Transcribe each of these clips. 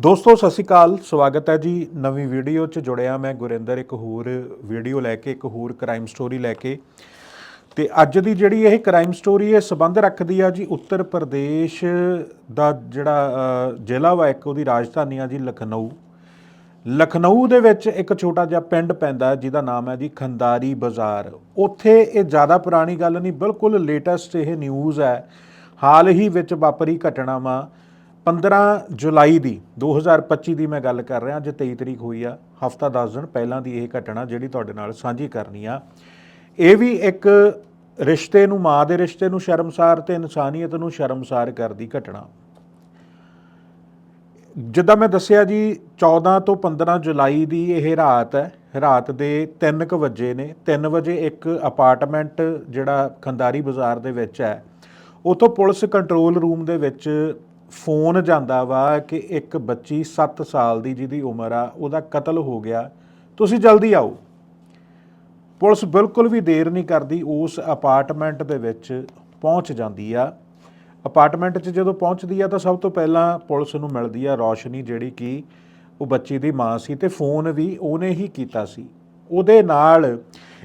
ਦੋਸਤੋ, ਸਤਿ ਸ਼੍ਰੀ ਅਕਾਲ। ਸਵਾਗਤ ਹੈ ਜੀ ਨਵੀਂ ਵੀਡੀਓ 'ਚ। ਜੁੜਿਆ ਮੈਂ ਗੁਰਿੰਦਰ, ਇੱਕ ਹੋਰ ਵੀਡੀਓ ਲੈ ਕੇ, ਇੱਕ ਹੋਰ ਕ੍ਰਾਈਮ ਸਟੋਰੀ ਲੈ ਕੇ। ਤੇ ਅੱਜ ਦੀ ਜਿਹੜੀ ਇਹ ਕ੍ਰਾਈਮ ਸਟੋਰੀ ਇਹ ਸਬੰਧ ਰੱਖਦੀ ਆ ਜੀ ਉੱਤਰ ਪ੍ਰਦੇਸ਼ ਦਾ ਜਿਹੜਾ ਜ਼ਿਲ੍ਹਾ ਵਾ, ਇੱਕ ਉਹਦੀ ਰਾਜਧਾਨੀ ਆ ਜੀ ਲਖਨਊ। ਲਖਨਊ ਦੇ ਵਿੱਚ ਇੱਕ ਛੋਟਾ ਜਿਹਾ ਪਿੰਡ ਪੈਂਦਾ, ਜਿਹਦਾ ਨਾਮ ਹੈ ਜੀ ਖੰਦਾਰੀ ਬਾਜ਼ਾਰ। ਉੱਥੇ ਇਹ ਜ਼ਿਆਦਾ ਪੁਰਾਣੀ ਗੱਲ ਨਹੀਂ, ਬਿਲਕੁਲ ਲੇਟੈਸਟ ਇਹ ਨਿਊਜ਼ ਹੈ। ਹਾਲ ਹੀ ਵਿੱਚ ਵਾਪਰੀ ਘਟਨਾਵਾਂ 15 ਜੁਲਾਈ ਦੀ 2025 ਦੀ ਮੈਂ ਗੱਲ ਕਰ ਰਿਹਾ, ਅੱਜ 23 ਤਰੀਕ ਹੋਈ ਆ, ਹਫਤਾ 10 ਦਿਨ ਪਹਿਲਾਂ ਦੀ ਇਹ ਘਟਨਾ ਜਿਹੜੀ ਤੁਹਾਡੇ ਨਾਲ ਸਾਂਝੀ ਕਰਨੀ ਆ। ਇਹ ਵੀ ਇੱਕ ਰਿਸ਼ਤੇ ਨੂੰ, ਮਾਂ ਦੇ ਰਿਸ਼ਤੇ ਨੂੰ ਸ਼ਰਮਸਾਰ ਤੇ ਇਨਸਾਨੀਅਤ ਨੂੰ ਸ਼ਰਮਸਾਰ ਕਰਦੀ ਘਟਨਾ। ਜਿੱਦਾਂ ਮੈਂ ਦੱਸਿਆ ਜੀ 14 ਤੋਂ 15 ਜੁਲਾਈ ਦੀ ਇਹ ਰਾਤ ਹੈ, ਰਾਤ ਦੇ 3:00 ਵਜੇ ਨੇ 3 ਵਜੇ ਇੱਕ ਅਪਾਰਟਮੈਂਟ ਜਿਹੜਾ ਖੰਦਾਰੀ ਬਾਜ਼ਾਰ ਦੇ ਵਿੱਚ ਹੈ, ਉਥੋਂ ਪੁਲਿਸ ਕੰਟਰੋਲ ਰੂਮ ਦੇ ਵਿੱਚ ਫੋਨ ਜਾਂਦਾ ਵਾ ਕਿ ਇੱਕ ਬੱਚੀ 7 ਸਾਲ ਦੀ ਜਿਹਦੀ ਉਮਰ ਆ, ਉਹਦਾ ਕਤਲ ਹੋ ਗਿਆ। ਤੁਸੀਂ ਜਲਦੀ ਆਓ। ਪੁਲਿਸ ਬਿਲਕੁਲ ਵੀ ਦੇਰ ਨਹੀਂ ਕਰਦੀ, ਉਸ ਅਪਾਰਟਮੈਂਟ ਦੇ ਵਿੱਚ ਪਹੁੰਚ ਜਾਂਦੀ ਆ। ਅਪਾਰਟਮੈਂਟ 'ਚ ਜਦੋਂ ਪਹੁੰਚਦੀ ਆ ਤਾਂ ਸਭ ਤੋਂ ਪਹਿਲਾਂ ਪੁਲਿਸ ਨੂੰ ਮਿਲਦੀ ਆ ਰੌਸ਼ਨੀ ਜਿਹੜੀ ਕਿ ਉਹ ਬੱਚੀ ਦੀ ਮਾਂ ਸੀ ਤੇ ਫੋਨ ਵੀ ਉਹਨੇ ਹੀ ਕੀਤਾ ਸੀ। ਉਹਦੇ ਨਾਲ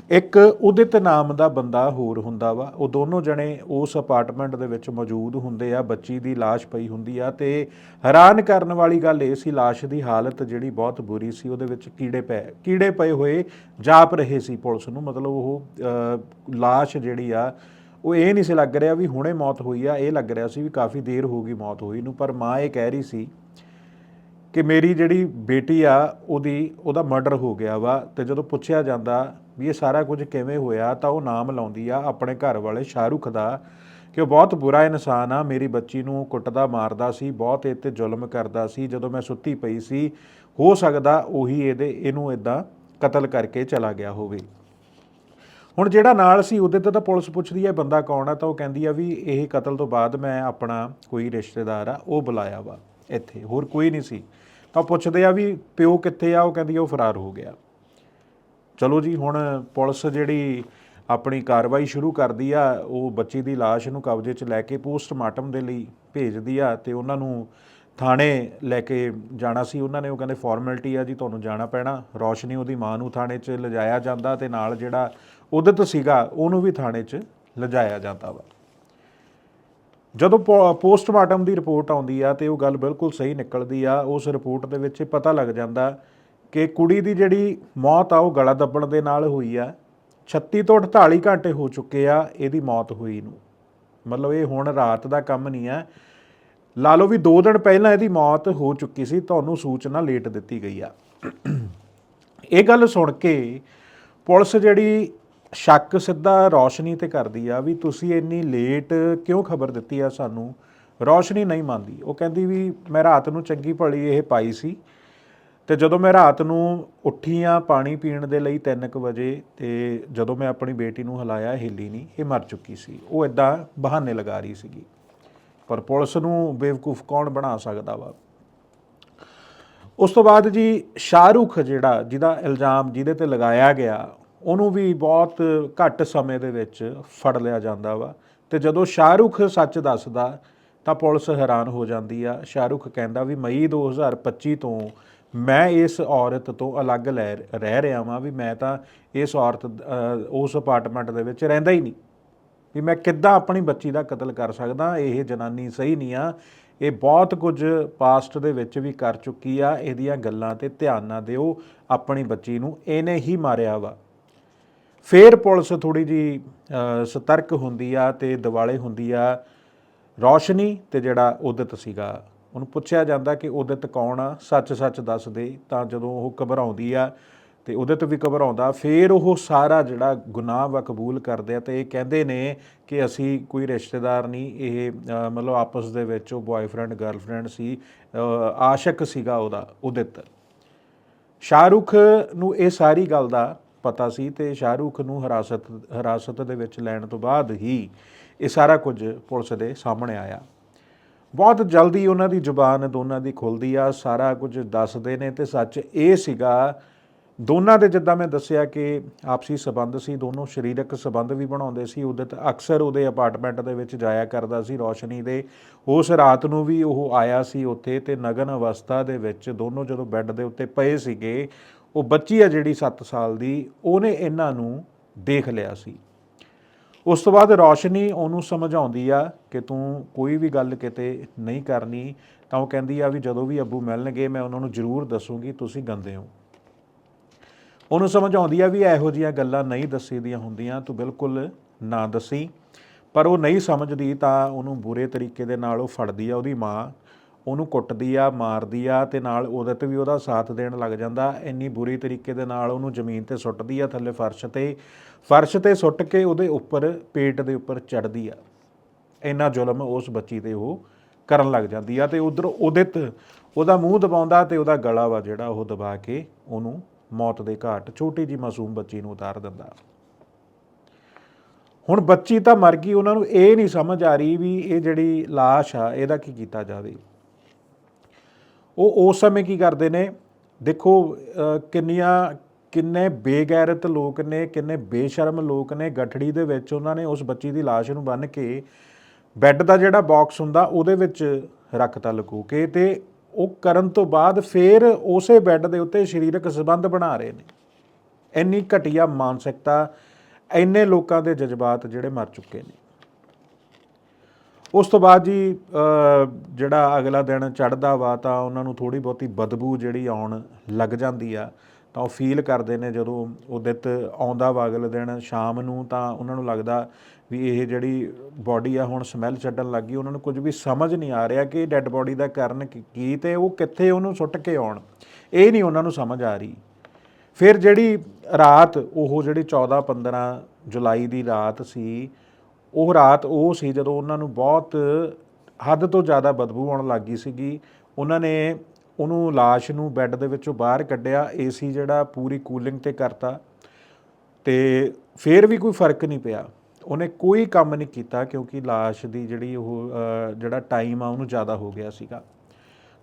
ਇੱਕ ਉਦਿਤ ਨਾਮ ਦਾ ਬੰਦਾ ਹੋਰ ਹੁੰਦਾ ਵਾ। ਉਹ ਦੋਨੋਂ ਜਣੇ ਉਸ ਅਪਾਰਟਮੈਂਟ ਦੇ ਵਿੱਚ ਮੌਜੂਦ ਹੁੰਦੇ ਆ। ਬੱਚੀ ਦੀ ਲਾਸ਼ ਪਈ ਹੁੰਦੀ ਆ ਤੇ ਹੈਰਾਨ ਕਰਨ ਵਾਲੀ ਗੱਲ ਇਹ ਸੀ ਲਾਸ਼ ਦੀ ਹਾਲਤ ਜਿਹੜੀ ਬਹੁਤ ਬੁਰੀ ਸੀ ਉਹਦੇ ਵਿੱਚ ਕੀੜੇ ਪਏ ਕੀੜੇ ਪਏ ਹੋਏ ਜਾਪ ਰਹੇ ਸੀ ਪੁਲਿਸ ਨੂੰ। ਮਤਲਬ ਉਹ ਅ, ਲਾਸ਼ ਜਿਹੜੀ ਆ ਉਹ ਇਹ ਨਹੀਂ ਸੀ ਲੱਗ ਰਿਹਾ ਵੀ ਹੁਣੇ ਮੌਤ ਹੋਈ ਆ ਇਹ ਲੱਗ ਰਿਹਾ ਸੀ ਵੀ ਕਾਫੀ ਦੇਰ ਹੋ ਗਈ ਮੌਤ ਹੋਈ ਨੂੰ। ਪਰ ਮਾਂ ਇਹ ਕਹਿ ਰਹੀ ਸੀ ਕਿ ਮੇਰੀ ਜਿਹੜੀ ਬੇਟੀ ਆ ਉਹਦੀ ਉਹਦਾ ਮਰਡਰ ਹੋ ਗਿਆ ਵਾ ਤੇ ਜਦੋਂ ਪੁੱਛਿਆ ਜਾਂਦਾ ਵੀ ਇਹ ਸਾਰਾ ਕੁਝ ਕਿਵੇਂ ਹੋਇਆ ਤਾਂ ਉਹ ਨਾਮ ਲਾਉਂਦੀ ਆ ਆਪਣੇ ਘਰ ਵਾਲੇ ਸ਼ਾਹਰੁਖ ਦਾ ਕਿ ਉਹ ਬਹੁਤ ਬੁਰਾ ਇਨਸਾਨ ਆ, ਮੇਰੀ ਬੱਚੀ ਨੂੰ ਕੁੱਟਦਾ, ਮਾਰਦਾ ਸੀ, ਬਹੁਤ ਇਹ ਤੇ ਜ਼ੁਲਮ ਕਰਦਾ ਸੀ, ਜਦੋਂ ਮੈਂ ਸੁੱਤੀ ਪਈ ਸੀ, ਹੋ ਸਕਦਾ ਉਹੀ ਇਹਦੇ, ਇਹਨੂੰ ਇਦਾਂ ਕਤਲ ਕਰਕੇ ਚਲਾ ਗਿਆ ਹੋਵੇ। ਹੁਣ ਜਿਹੜਾ ਨਾਲ ਸੀ, ਉਹਦੇ ਤੇ ਤਾਂ ਪੁਲਿਸ ਪੁੱਛਦੀ ਹੈ ਬੰਦਾ ਕੌਣ ਆ, ਤਾਂ ਉਹ ਕਹਿੰਦੀ ਆ ਵੀ ਇਹ ਕਤਲ ਤੋਂ ਬਾਅਦ ਮੈਂ ਆਪਣਾ ਕੋਈ ਰਿਸ਼ਤੇਦਾਰ ਆ, ਉਹ ਬੁਲਾਇਆ ਵਾ ਇੱਥੇ, ਹੋਰ ਕੋਈ ਨਹੀਂ ਸੀ। ਤਾਂ ਪੁੱਛਦੇ ਆ ਵੀ ਪਿਓ ਕਿੱਥੇ ਆ, ਉਹ ਕਹਿੰਦੀ ਉਹ ਫਰਾਰ ਹੋ ਗਿਆ। ਚਲੋ ਜੀ, ਹੁਣ ਪੁਲਿਸ ਜਿਹੜੀ ਆਪਣੀ ਕਾਰਵਾਈ ਸ਼ੁਰੂ ਕਰਦੀ ਆ, ਉਹ ਬੱਚੀ ਦੀ ਲਾਸ਼ ਨੂੰ ਕਬਜ਼ੇ 'ਚ ਲੈ ਕੇ ਪੋਸਟਮਾਰਟਮ ਦੇ ਲਈ ਭੇਜਦੀ ਆ ਤੇ ਉਹਨਾਂ ਨੂੰ ਥਾਣੇ ਲੈ ਕੇ ਜਾਣਾ ਸੀ। ਉਹਨਾਂ ਨੇ ਉਹ ਕਹਿੰਦੇ ਫਾਰਮੈਲਿਟੀ ਆ ਜੀ, ਤੁਹਾਨੂੰ ਜਾਣਾ ਪੈਣਾ। ਰੌਸ਼ਨੀ ਉਹਦੀ ਮਾਂ ਨੂੰ ਥਾਣੇ 'ਚ ਲਿਜਾਇਆ ਜਾਂਦਾ ਤੇ ਨਾਲ ਜਿਹੜਾ ਉਦਤ ਸੀਗਾ, ਉਹਨੂੰ ਵੀ ਥਾਣੇ 'ਚ ਲਿਜਾਇਆ ਜਾਂਦਾ ਵਾ। ਜਦੋਂ ਪੋ- ਪੋਸਟਮਾਰਟਮ ਦੀ ਰਿਪੋਰਟ ਆਉਂਦੀ ਆ ਤੇ ਉਹ ਗੱਲ ਬਿਲਕੁਲ ਸਹੀ ਨਿਕਲਦੀ ਆ, ਉਸ ਰਿਪੋਰਟ ਦੇ ਵਿੱਚ ਇਹ ਪਤਾ ਲੱਗ ਜਾਂਦਾ ਕਿ ਕੁੜੀ ਦੀ ਜਿਹੜੀ ਮੌਤ ਆ, ਉਹ ਗਲਾ ਦੱਬਣ ਦੇ ਨਾਲ ਹੋਈ ਆ। 36 ਤੋਂ 48 ਘੰਟੇ ਹੋ ਚੁੱਕੇ ਆ ਇਹਦੀ ਮੌਤ ਹੋਈ ਨੂੰ। ਮਤਲਬ ਇਹ ਹੁਣ ਰਾਤ ਦਾ ਕੰਮ ਨਹੀਂ ਆ। ਲਾ ਲਓ ਵੀ 2 ਦਿਨ ਪਹਿਲਾਂ ਇਹਦੀ ਮੌਤ ਹੋ ਚੁੱਕੀ ਸੀ, ਤੁਹਾਨੂੰ ਸੂਚਨਾ ਲੇਟ ਦਿੱਤੀ ਗਈ ਆ। ਇਹ ਗੱਲ ਸੁਣ ਕੇ ਪੁਲਿਸ ਜਿਹੜੀ ਸ਼ੱਕ ਸਿੱਧਾ ਰੌਸ਼ਨੀ ਤੇ ਕਰਦੀ ਆ ਵੀ ਤੁਸੀਂ ਇੰਨੀ ਲੇਟ ਕਿਉਂ ਖਬਰ ਦਿੱਤੀ ਆ ਸਾਨੂੰ? ਰੌਸ਼ਨੀ ਨਹੀਂ ਮੰਨਦੀ। ਉਹ ਕਹਿੰਦੀ ਵੀ ਮੈਂ ਰਾਤ ਨੂੰ ਚੰਗੀ ਭਲੀ ਇਹ ਪਾਈ ਸੀ। ਤੇ ਜਦੋਂ ਮੈਂ ਰਾਤ ਨੂੰ ਉੱਠੀ ਆ ਪਾਣੀ ਪੀਣ ਦੇ ਲਈ 3:00 ਵਜੇ ਤੇ ਜਦੋਂ ਮੈਂ ਆਪਣੀ ਬੇਟੀ ਨੂੰ ਹਿਲਾਇਆ, ਹਿੱਲੀ ਨਹੀਂ, ਇਹ ਮਰ ਚੁੱਕੀ ਸੀ। ਉਹ ਇਦਾਂ ਬਹਾਨੇ ਲਗਾ ਰਹੀ ਸੀਗੀ। ਪਰ ਪੁਲਿਸ ਨੂੰ ਬੇਵਕੂਫ ਕੌਣ ਬਣਾ ਸਕਦਾ ਵਾ? ਉਸ ਤੋਂ ਬਾਅਦ ਜੀ ਸ਼ਾਹਰੁਖ ਜਿਹੜਾ, ਜਿਹਦਾ ਇਲਜ਼ਾਮ ਜਿਹਦੇ ਤੇ ਲਗਾਇਆ ਗਿਆ, ਉਹਨੂੰ ਵੀ ਬਹੁਤ ਘੱਟ ਸਮੇਂ ਦੇ ਵਿੱਚ ਫੜ ਲਿਆ ਜਾਂਦਾ ਵਾ। ਤੇ ਜਦੋਂ ਸ਼ਾਹਰੁਖ ਸੱਚ ਦੱਸਦਾ ਤਾਂ ਪੁਲਿਸ ਹੈਰਾਨ ਹੋ ਜਾਂਦੀ ਆ। ਸ਼ਾਹਰੁਖ ਕਹਿੰਦਾ ਵੀ ਮਈ 2025 ਤੋਂ ਮੈਂ ਇਸ ਔਰਤ ਤੋਂ ਅਲੱਗ ਲੈ ਰਹਿ ਰਿਹਾ ਵਾਂ ਵੀ ਮੈਂ ਤਾਂ ਇਸ ਔਰਤ ਉਸ ਅਪਾਰਟਮੈਂਟ ਦੇ ਵਿੱਚ ਰਹਿੰਦਾ ਹੀ ਨਹੀਂ। ਵੀ ਮੈਂ ਕਿੱਦਾਂ ਆਪਣੀ ਬੱਚੀ ਦਾ ਕਤਲ ਕਰ ਸਕਦਾ, ਇਹ ਜਨਾਨੀ ਸਹੀ ਨਹੀਂ ਆ। ਇਹ ਬਹੁਤ ਕੁਝ ਪਾਸਟ ਦੇ ਵਿੱਚ ਵੀ ਕਰ ਚੁੱਕੀ ਆ, ਇਹਦੀਆਂ ਗੱਲਾਂ ਤੇ ਧਿਆਨ ਨਾ ਦਿਓ, ਆਪਣੀ ਬੱਚੀ ਨੂੰ ਇਹਨੇ ਹੀ ਮਾਰਿਆ ਵਾ। ਫੇਰ ਪੁਲਿਸ ਥੋੜੀ ਜੀ ਸਤਰਕ ਹੁੰਦੀ ਆ ਤੇ ਦਿਵਾਲੇ ਹੁੰਦੀ ਆ। ਰੌਸ਼ਨੀ ਤੇ ਜਿਹੜਾ ਉਦਤ ਸੀਗਾ। ਉਹਨੂੰ ਪੁੱਛਿਆ ਜਾਂਦਾ ਕਿ ਉਦਿਤ ਕੌਣ ਆ? ਸੱਚ-ਸੱਚ ਦੱਸ ਦੇ ਤਾਂ ਜਦੋਂ ਉਹ ਘਬਰਾਉਂਦੀ ਆ ਤੇ ਉਦਤ ਵੀ ਘਬਰਾਉਂਦਾ ਫੇਰ ਉਹ ਸਾਰਾ ਜਿਹੜਾ ਗੁਨਾਹ ਵਾ ਕਬੂਲ ਕਰਦੇ ਆ ਤੇ ਇਹ ਕਹਿੰਦੇ ਨੇ ਕਿ ਅਸੀਂ ਕੋਈ ਰਿਸ਼ਤੇਦਾਰ ਨਹੀਂ ਇਹ ਮਤਲਬ ਆਪਸ ਦੇ ਵਿੱਚ ਉਹ ਬॉयਫ੍ਰੈਂਡ ਗਰਲਫ੍ਰੈਂਡ ਸੀ ਅ, ਆਸ਼ਕ ਸੀਗਾ ਉਹਦਾ ਉਦਿਤ ਸ਼ਾਹਰੁਖ ਨੂੰ ਇਹ ਸਾਰੀ ਗੱਲ ਦਾ ਪਤਾ ਸੀ ਤੇ ਸ਼ਾਹਰੁਖ ਨੂੰ ਹਿਰਾਸਤ ਹਿਰਾਸਤ ਦੇ ਵਿੱਚ ਲੈਣ ਤੋਂ ਬਾਅਦ ਹੀ ਇਹ ਸਾਰਾ ਕੁਝ ਪੁਲਿਸ ਦੇ ਸਾਹਮਣੇ ਆਇਆ। ਬਹੁਤ ਜਲਦੀ ਉਹਨਾਂ ਦੀ ਜ਼ੁਬਾਨ ਦੋਨਾਂ ਦੀ ਖੁੱਲਦੀ ਆ, ਸਾਰਾ ਕੁਝ ਦੱਸਦੇ ਨੇ ਤੇ ਸੱਚ ਇਹ ਸੀਗਾ, ਦੋਨਾਂ ਦੇ ਜਿੱਦਾਂ ਮੈਂ ਦੱਸਿਆ ਕਿ ਆਪਸੀ ਸਬੰਧ ਸੀ, ਦੋਨੋਂ ਸਰੀਰਕ ਸਬੰਧ ਵੀ ਬਣਾਉਂਦੇ ਸੀ ਉਹਦੇ ਤੇ ਅਕਸਰ ਉਹਦੇ ਅਪਾਰਟਮੈਂਟ ਦੇ ਵਿੱਚ ਜਾਇਆ ਕਰਦਾ ਸੀ, ਰੋਸ਼ਨੀ ਦੇ ਉਸ ਰਾਤ ਨੂੰ ਵੀ ਉਹ ਆਇਆ ਸੀ ਉੱਥੇ ਤੇ ਨਗਨ ਅਵਸਥਾ ਦੇ ਵਿੱਚ ਦੋਨੋਂ ਜਦੋਂ ਬੈੱਡ ਦੇ ਉੱਤੇ ਪਏ ਸੀਗੇ, ਉਹ ਬੱਚੀ ਆ ਜਿਹੜੀ 7 ਸਾਲ ਦੀ, ਉਹਨੇ ਇਹਨਾਂ ਨੂੰ ਦੇਖ ਲਿਆ ਸੀ। ਉਸ ਤੋਂ ਬਾਅਦ ਰੌਸ਼ਨੀ ਉਹਨੂੰ ਸਮਝਾਉਂਦੀ ਆ ਕਿ ਤੂੰ ਕੋਈ ਵੀ ਗੱਲ ਕਿਤੇ ਨਹੀਂ ਕਰਨੀ, ਤਾਂ ਉਹ ਕਹਿੰਦੀ ਆ ਵੀ ਜਦੋਂ ਵੀ ਅੱਬੂ ਮਿਲਣਗੇ ਮੈਂ ਉਹਨਾਂ ਨੂੰ ਜ਼ਰੂਰ ਦੱਸੂਗੀ, ਤੁਸੀਂ ਗੰਦੇ ਹੋ। ਉਹਨੂੰ ਸਮਝਾਉਂਦੀ ਆ ਵੀ ਇਹੋ ਜੀਆਂ ਗੱਲਾਂ ਨਹੀਂ ਦੱਸੀਦੀਆਂ ਹੁੰਦੀਆਂ, ਤੂੰ ਬਿਲਕੁਲ ਨਾ ਦੱਸੀ। ਪਰ ਉਹ ਨਹੀਂ ਸਮਝਦੀ ਤਾਂ ਉਹਨੂੰ ਬੁਰੇ ਤਰੀਕੇ ਦੇ ਨਾਲ ਉਹ ਫੜਦੀ ਆ ਉਹਦੀ ਮਾਂ। ਉਹਨੂੰ ਕੁੱਟਦੀ ਆ, ਮਾਰਦੀ ਆ ਤੇ ਨਾਲ ਉਹਦੇ ਤੇ ਵੀ ਉਹਦਾ ਸਾਥ ਦੇਣ ਲੱਗ ਜਾਂਦਾ। ਇੰਨੀ ਬੁਰੀ ਤਰੀਕੇ ਦੇ ਨਾਲ ਉਹਨੂੰ ਜ਼ਮੀਨ ਤੇ ਸੁੱਟਦੀ ਆ, ਥੱਲੇ ਫਰਸ਼ ਤੇ। ਫਰਸ਼ ਤੇ ਸੁੱਟ ਕੇ ਉਹਦੇ ਉੱਪਰ, ਪੇਟ ਦੇ ਉੱਪਰ ਚੜਦੀ ਆ। ਇੰਨਾ ਜ਼ੁਲਮ ਉਸ ਬੱਚੀ ਤੇ ਉਹ ਕਰਨ ਲੱਗ ਜਾਂਦੀ ਆ ਤੇ ਉਧਰ ਉਹਦੇ ਉਹਦਾ ਮੂੰਹ ਦਬਾਉਂਦਾ ਤੇ ਉਹਦਾ ਗਲਾ ਵਾ ਜਿਹੜਾ ਉਹ ਦਬਾ ਕੇ ਉਹਨੂੰ ਮੌਤ ਦੇ ਘਾਟ, ਛੋਟੀ ਜੀ ਮਾਸੂਮ ਬੱਚੀ ਨੂੰ ਉਤਾਰ ਦਿੰਦਾ। ਹੁਣ ਬੱਚੀ ਤਾਂ ਮਰ ਗਈ, ਉਹਨਾਂ ਨੂੰ ਇਹ ਨਹੀਂ ਸਮਝ ਆ ਰਹੀ ਵੀ ਇਹ ਜਿਹੜੀ লাশ ਆ, ਇਹਦਾ ਕੀ ਕੀਤਾ ਜਾਵੇ। ਉਹ ਉਸ ਸਮੇਂ ਕੀ ਕਰਦੇ ਨੇ? ਦੇਖੋ ਕਿੰਨੀਆਂ, ਕਿੰਨੇ ਬੇਗੈਰਤ ਲੋਕ ਨੇ, ਕਿੰਨੇ ਬੇਸ਼ਰਮ ਲੋਕ ਨੇ, ਗਠੜੀ ਦੇ ਵਿੱਚ ਉਹਨਾਂ ਨੇ ਉਸ ਬੱਚੀ ਦੀ লাশ ਨੂੰ ਬੰਨ੍ਹ ਕੇ ਬੈੱਡ ਦਾ ਜਿਹੜਾ ਬਾਕਸ ਹੁੰਦਾ, ਉਹਦੇ ਵਿੱਚ ਰੱਖਤਾ ਲੁਕੋ ਕੇ ਤੇ ਉਹ ਕਰਨ ਤੋਂ ਬਾਅਦ ਫੇਰ ਉਸੇ ਬੈੱਡ ਦੇ ਉੱਤੇ ਸਰੀਰਕ ਸੰਬੰਧ ਬਣਾ ਰਹੇ ਨੇ। ਇੰਨੀ ਘਟੀਆ ਮਾਨਸਿਕਤਾ, ਇੰਨੇ ਲੋਕਾਂ ਦੇ ਜਜ਼ਬਾਤ ਜਿਹੜੇ ਮਰ ਚੁੱਕੇ ਨੇ। ਉਸ ਤੋਂ ਬਾਅਦ ਜੀ ਜਿਹੜਾ ਅਗਲਾ ਦਿਨ ਚੜਦਾ ਵਾ ਤਾਂ ਉਹਨਾਂ ਨੂੰ ਥੋੜੀ ਬਹੁਤੀ ਬਦਬੂ ਜਿਹੜੀ ਆਉਣ ਲੱਗ ਜਾਂਦੀ ਆ, ਤਾਂ ਉਹ ਫੀਲ ਕਰਦੇ ਨੇ ਜਦੋਂ ਉਹ ਦਿੱਤ ਆਉਂਦਾ ਵਾ ਅਗਲੇ ਦਿਨ ਸ਼ਾਮ ਨੂੰ, ਤਾਂ ਉਹਨਾਂ ਨੂੰ ਲੱਗਦਾ ਵੀ ਇਹ ਜਿਹੜੀ ਬਾਡੀ ਆ ਹੁਣ ਸਮੈਲ ਛੱਡਣ ਲੱਗੀ ਉਹਨਾਂ ਨੂੰ ਕੁਝ ਵੀ ਸਮਝ ਨਹੀਂ ਆ ਰਿਹਾ ਕਿ ਡੈੱਡ ਬਾਡੀ ਦਾ ਕਾਰਨ ਕੀ- ਕੀ ਤੇ ਉਹ ਕਿੱਥੇ ਉਹਨੂੰ ਸੁੱਟ ਕੇ ਆਉਣ। ਇਹ ਨਹੀਂ ਉਹਨਾਂ ਨੂੰ ਸਮਝ ਆ ਰਹੀ। ਫਿਰ ਜਿਹੜੀ ਰਾਤ, ਉਹ ਜਿਹੜੀ 14 15 ਜੁਲਾਈ ਦੀ ਰਾਤ ਸੀ ਉਹ ਰਾਤ ਉਹ ਸੀ ਜਦੋਂ ਉਹਨਾਂ ਨੂੰ ਬਹੁਤ ਹੱਦ ਤੋਂ ਜ਼ਿਆਦਾ ਬਦਬੂ ਆਉਣ ਲੱਗੀ ਸੀਗੀ ਉਹਨਾਂ ਨੇ ਉਹਨੂੰ লাশ ਨੂੰ ਬੈੱਡ ਦੇ ਵਿੱਚੋਂ ਬਾਹਰ ਕੱਢਿਆ ਏਸੀ ਜਿਹੜਾ ਪੂਰੀ ਕੂਲਿੰਗ ਤੇ ਕਰਤਾ ਤੇ ਫਿਰ ਵੀ ਕੋਈ ਫਰਕ ਨਹੀਂ ਪਿਆ ਉਹਨੇ ਕੋਈ ਕੰਮ ਨਹੀਂ ਕੀਤਾ ਕਿਉਂਕਿ লাশ ਦੀ ਜਿਹੜੀ ਉਹ ਅ, ਜਿਹੜਾ ਟਾਈਮ ਆ ਉਹਨੂੰ ਜ਼ਿਆਦਾ ਹੋ ਗਿਆ ਸੀਗਾ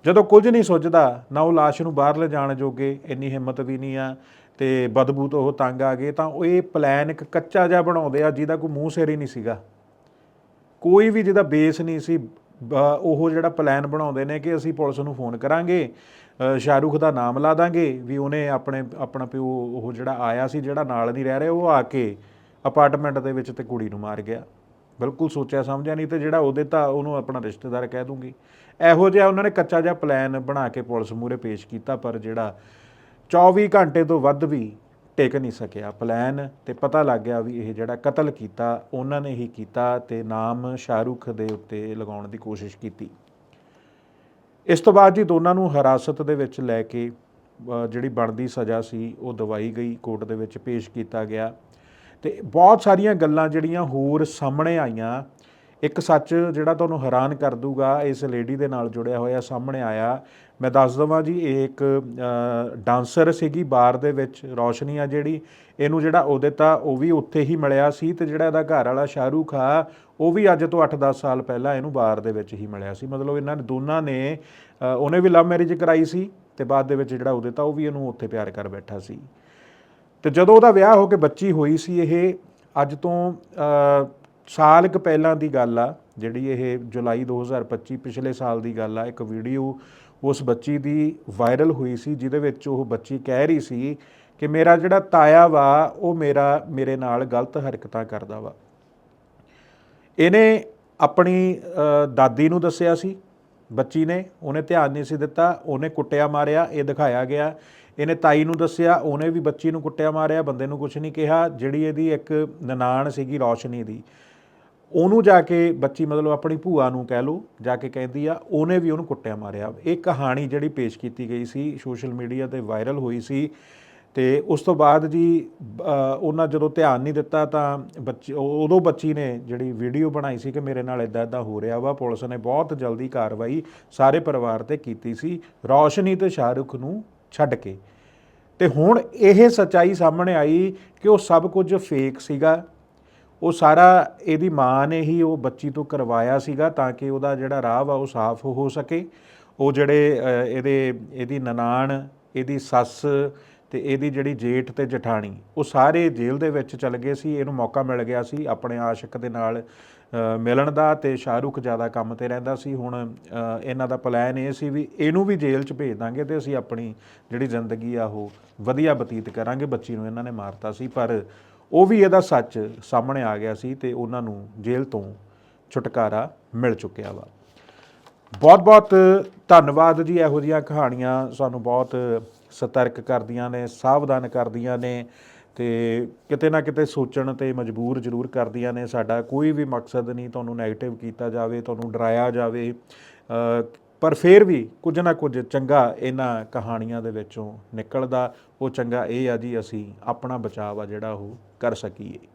ਜਦੋਂ ਕੁਝ ਨਹੀਂ ਸੋਚਦਾ ਨਾ ਉਹ ਲਾਸ਼ ਨੂੰ ਬਾਹਰ ਲਿਜਾਣ ਜੋਗੇ ਇੰਨੀ ਹਿੰਮਤ ਵੀ ਨਹੀਂ ਆ ਤੇ ਬਦਬੂ ਤੋਂ ਉਹ ਤੰਗ ਆ ਗਏ ਤਾਂ ਉਹ ਇਹ ਪਲਾਨ ਇੱਕ ਕੱਚਾ ਜਿਹਾ ਬਣਾਉਂਦੇ ਆ ਜਿਹਦਾ ਕੋਈ ਮੂੰਹ ਸਿਰ ਹੀ ਨਹੀਂ ਸੀਗਾ। ਕੋਈ ਵੀ ਜਿਹਦਾ ਬੇਸ ਨਹੀਂ ਸੀ ਉਹ ਜਿਹੜਾ ਪਲਾਨ ਬਣਾਉਂਦੇ ਨੇ ਕਿ ਅਸੀਂ ਪੁਲਿਸ ਨੂੰ ਫੋਨ ਕਰਾਂਗੇ ਅ, ਸ਼ਾਹਰੁਖ ਦਾ ਨਾਮ ਲਾ ਦਾਂਗੇ ਵੀ ਉਹਨੇ ਆਪਣੇ ਆਪਣਾ ਪਿਓ ਉਹ ਜਿਹੜਾ ਆਇਆ ਸੀ ਜਿਹੜਾ ਨਾਲ ਨਹੀਂ ਰਹਿ ਰਿਹਾ ਉਹ ਆ ਕੇ ਅਪਾਰਟਮੈਂਟ ਦੇ ਵਿੱਚ ਤੇ ਕੁੜੀ ਨੂੰ ਮਾਰ ਗਿਆ। ਬਿਲਕੁਲ ਸੋਚਿਆ ਸਮਝਿਆ ਨਹੀਂ ਤੇ ਜਿਹੜਾ ਉਹਦੇ ਤਾਂ ਉਹਨੂੰ ਆਪਣਾ ਰਿਸ਼ਤੇਦਾਰ ਕਹਿ ਦੂੰਗੀ। ਇਹੋ ਜਿਹਾ ਉਹਨਾਂ ਨੇ ਕੱਚਾ ਜਿਹਾ ਪਲਾਨ ਬਣਾ ਕੇ ਪੁਲਿਸ ਮੂਰੇ ਪੇਸ਼ ਕੀਤਾ, ਪਰ ਜਿਹੜਾ 24 ਘੰਟੇ ਤੋਂ ਵੱਧ ਵੀ ਟਿਕ ਨਹੀਂ ਸਕਿਆ। ਪਲਾਨ ਤੇ ਪਤਾ ਲੱਗ ਗਿਆ ਵੀ ਇਹ ਜਿਹੜਾ ਕਤਲ ਕੀਤਾ, ਉਹਨਾਂ ਨੇ ਹੀ ਕੀਤਾ ਤੇ ਨਾਮ ਸ਼ਾਹਰੁਖ ਦੇ ਉੱਤੇ ਲਗਾਉਣ ਦੀ ਕੋਸ਼ਿਸ਼ ਕੀਤੀ। ਇਸ ਤੋਂ ਬਾਅਦ ਜੀ ਦੋਨਾਂ ਨੂੰ ਹਿਰਾਸਤ ਦੇ ਵਿੱਚ ਲੈ ਕੇ ਜਿਹੜੀ ਬਣਦੀ ਸਜ਼ਾ ਸੀ, ਉਹ ਦਵਾਈ ਗਈ, ਕੋਰਟ ਦੇ ਵਿੱਚ ਪੇਸ਼ ਕੀਤਾ ਗਿਆ। ਤੇ ਬਹੁਤ ਸਾਰੀਆਂ ਗੱਲਾਂ ਜਿਹੜੀਆਂ ਹੋਰ ਸਾਹਮਣੇ ਆਈਆਂ, ਇੱਕ ਸੱਚ ਜਿਹੜਾ ਤੁਹਾਨੂੰ ਹੈਰਾਨ ਕਰ ਦੂਗਾ, ਇਸ ਲੇਡੀ ਦੇ ਨਾਲ ਜੁੜਿਆ ਹੋਇਆ ਸਾਹਮਣੇ ਆਇਆ। ਮੈਂ ਦੱਸ ਦਵਾਂ ਜੀ, ਇਹ ਇੱਕ ਡਾਂਸਰ ਸੀਗੀ ਬਾਰ ਦੇ ਵਿੱਚ, ਰੌਸ਼ਨੀ ਆ ਜਿਹੜੀ, ਇਹਨੂੰ ਜਿਹੜਾ ਉਹਦੇ ਦਿੱਤਾ, ਉਹ ਵੀ ਉੱਥੇ ਹੀ ਮਿਲਿਆ ਸੀ ਤੇ ਜਿਹੜਾ ਇਹਦਾ ਘਰ ਵਾਲਾ ਸ਼ਾਹਰੂਖ ਆ, ਉਹ ਵੀ ਅੱਜ ਤੋਂ 8-10 ਸਾਲ ਪਹਿਲਾਂ ਇਹਨੂੰ ਬਾਰ ਦੇ ਵਿੱਚ ਹੀ ਮਿਲਿਆ ਸੀ। ਮਤਲਬ ਇਹਨਾਂ ਨੇ ਦੋਨਾਂ ਨੇ ਉਹਨੇ ਵੀ ਲਵ ਮੈਰਿਜ ਕਰਾਈ ਸੀ ਤੇ ਬਾਅਦ ਦੇ ਵਿੱਚ ਜਿਹੜਾ ਉਹ ਦਿੱਤਾ, ਉਹ ਵੀ ਇਹਨੂੰ ਉੱਥੇ ਪਿਆਰ ਕਰ ਬੈਠਾ ਸੀ। ਤੇ ਜਦੋਂ ਉਹਦਾ ਵਿਆਹ ਹੋ ਕੇ ਬੱਚੀ ਹੋਈ ਸੀ, ਇਹ ਅੱਜ ਤੋਂ ਸਾਲ ਕੁ ਪਹਿਲਾਂ ਦੀ ਗੱਲ ਆ, ਜਿਹੜੀ ਇਹ ਜੁਲਾਈ 2025 ਪਿਛਲੇ ਸਾਲ ਦੀ ਗੱਲ ਆ, ਇੱਕ ਵੀਡੀਓ ਉਸ ਬੱਚੀ ਦੀ ਵਾਇਰਲ ਹੋਈ ਸੀ, ਜਿਹਦੇ ਵਿੱਚ ਉਹ ਬੱਚੀ ਕਹਿ ਰਹੀ ਸੀ ਕਿ ਮੇਰਾ ਜਿਹੜਾ ਤਾਇਆ ਵਾ, ਉਹ ਮੇਰਾ, ਮੇਰੇ ਨਾਲ ਗਲਤ ਹਰਕਤਾਂ ਕਰਦਾ ਵਾ। ਇਹਨੇ ਆਪਣੀ ਦਾਦੀ ਨੂੰ ਦੱਸਿਆ ਸੀ, ਬੱਚੀ ਨੇ, ਉਹਨੇ ਧਿਆਨ ਨਹੀਂ ਸੀ ਦਿੱਤਾ, ਉਹਨੇ ਕੁੱਟਿਆ ਮਾਰਿਆ, ਇਹ ਦਿਖਾਇਆ ਗਿਆ। ਇਹਨੇ ਤਾਈ ਨੂੰ ਦੱਸਿਆ, ਉਹਨੇ ਵੀ ਬੱਚੀ ਨੂੰ ਕੁੱਟਿਆ ਮਾਰਿਆ, ਬੰਦੇ ਨੂੰ ਕੁਝ ਨਹੀਂ ਕਿਹਾ, ਜਿਹੜੀ ਇਹਦੀ ਇੱਕ ਨਨਾਣ ਸੀਗੀ ਰੌਸ਼ਨੀ ਦੀ। ਉਹਨੂੰ ਜਾ ਕੇ ਬੱਚੀ ਮਤਲਬ ਆਪਣੀ ਭੂਆ ਨੂੰ ਕਹਿ ਲਓ, ਜਾ ਕੇ ਕਹਿੰਦੀ ਆ, ਉਹਨੇ ਵੀ ਉਹਨੂੰ ਕੁੱਟਿਆ ਮਾਰਿਆ। ਇਹ ਕਹਾਣੀ ਜਿਹੜੀ ਪੇਸ਼ ਕੀਤੀ ਗਈ ਸੀ, ਸੋਸ਼ਲ ਮੀਡੀਆ ਤੇ ਵਾਇਰਲ ਹੋਈ ਸੀ ਤੇ ਉਸ ਤੋਂ ਬਾਅਦ ਜੀ ਉਹਨਾਂ ਜਦੋਂ ਧਿਆਨ ਨਹੀਂ ਦਿੱਤਾ ਤਾਂ ਬੱਚੀ ਉਦੋਂ ਬੱਚੀ ਨੇ ਜਿਹੜੀ ਵੀਡੀਓ ਬਣਾਈ ਸੀ ਕਿ ਮੇਰੇ ਨਾਲ ਇਦਾਂ ਇਦਾਂ ਹੋ ਰਿਹਾ ਵਾ, ਪੁਲਿਸ ਨੇ ਬਹੁਤ ਜਲਦੀ ਕਾਰਵਾਈ ਸਾਰੇ ਪਰਿਵਾਰ ਤੇ ਕੀਤੀ ਸੀ। ਰੌਸ਼ਨੀ ਤੇ ਸ਼ਾਹਰੁਖ ਨੂੰ ਛੱਡ ਕੇ। ਤੇ ਹੁਣ ਇਹ ਸਚਾਈ ਸਾਹਮਣੇ ਆਈ ਕਿ ਉਹ ਸਭ ਕੁਝ ਫੇਕ ਸੀਗਾ। ਉਹ ਸਾਰਾ ਇਹਦੀ ਮਾਂ ਨੇ ਹੀ ਉਹ ਬੱਚੀ ਤੋਂ ਕਰਵਾਇਆ ਸੀਗਾ ਤਾਂ ਕਿ ਉਹਦਾ ਜਿਹੜਾ ਰਾਹ ਵਾ ਉਹ ਸਾਫ਼ ਹੋ ਸਕੇ। ਉਹ ਜਿਹੜੇ ਇਹਦੇ, ਇਹਦੀ ਨਨਾਣ, ਇਹਦੀ ਸੱਸ ਤੇ ਇਹਦੀ ਜਿਹੜੀ ਜੇਠ ਤੇ ਜਠਾਣੀ, ਉਹ ਸਾਰੇ ਜੇਲ੍ਹ ਦੇ ਵਿੱਚ ਚਲ ਗਏ ਸੀ। ਇਹਨੂੰ ਮੌਕਾ ਮਿਲ ਗਿਆ ਸੀ ਆਪਣੇ ਆਸ਼ਿਕ ਦੇ ਨਾਲ ਮਿਲਣ ਦਾ ਤੇ ਸ਼ਾਹਰੁਖ ਜ਼ਿਆਦਾ ਕੰਮ ਤੇ ਰਹਿੰਦਾ ਸੀ। ਹੁਣ ਇਹਨਾਂ ਦਾ ਪਲਾਨ ਇਹ ਸੀ ਵੀ ਇਹਨੂੰ ਵੀ ਜੇਲ੍ਹ 'ਚ ਭੇਜ ਦਾਂਗੇ ਤੇ ਅਸੀਂ ਆਪਣੀ ਜਿਹੜੀ ਜ਼ਿੰਦਗੀ ਆ ਉਹ ਵਧੀਆ ਬਤੀਤ ਕਰਾਂਗੇ। ਬੱਚੀ ਨੂੰ ਇਹਨਾਂ ਨੇ ਮਾਰਤਾ ਸੀ, ਪਰ ਉਹ ਵੀ ਇਹਦਾ ਸੱਚ ਸਾਹਮਣੇ ਆ ਗਿਆ ਸੀ ਤੇ ਉਹਨਾਂ ਨੂੰ ਜੇਲ੍ਹ ਤੋਂ ਛੁਟਕਾਰਾ ਮਿਲ ਚੁੱਕਿਆ ਵਾ। ਬਹੁਤ ਬਹੁਤ ਧੰਨਵਾਦ ਜੀ, ਇਹੋ ਜਿਹੀਆਂ ਕਹਾਣੀਆਂ ਸਾਨੂੰ ਬਹੁਤ ਸਤਰਕ ਕਰਦੀਆਂ ਨੇ, ਸਾਵਧਾਨ ਕਰਦੀਆਂ ਨੇ। ਤੇ ਕਿਤੇ ਨਾ ਕਿਤੇ ਸੋਚਣ ਤੇ ਮਜਬੂਰ ਜ਼ਰੂਰ ਕਰਦੀਆਂ ਨੇ। ਸਾਡਾ ਕੋਈ ਵੀ ਮਕਸਦ ਨਹੀਂ ਤੁਹਾਨੂੰ 네ਗੇਟਿਵ ਕੀਤਾ ਜਾਵੇ, ਤੁਹਾਨੂੰ ਡਰਾਇਆ ਜਾਵੇ। ਪਰ ਫਿਰ ਵੀ ਕੁਝ ਨਾ ਕੁਝ ਚੰਗਾ ਇਹਨਾਂ ਕਹਾਣੀਆਂ ਦੇ ਵਿੱਚੋਂ ਨਿਕਲਦਾ। ਉਹ ਚੰਗਾ ਇਹ ਆ ਜੀ, ਅਸੀਂ ਆਪਣਾ ਬਚਾਅ ਆ ਜਿਹੜਾ ਉਹ ਕਰ ਸਕੀਏ।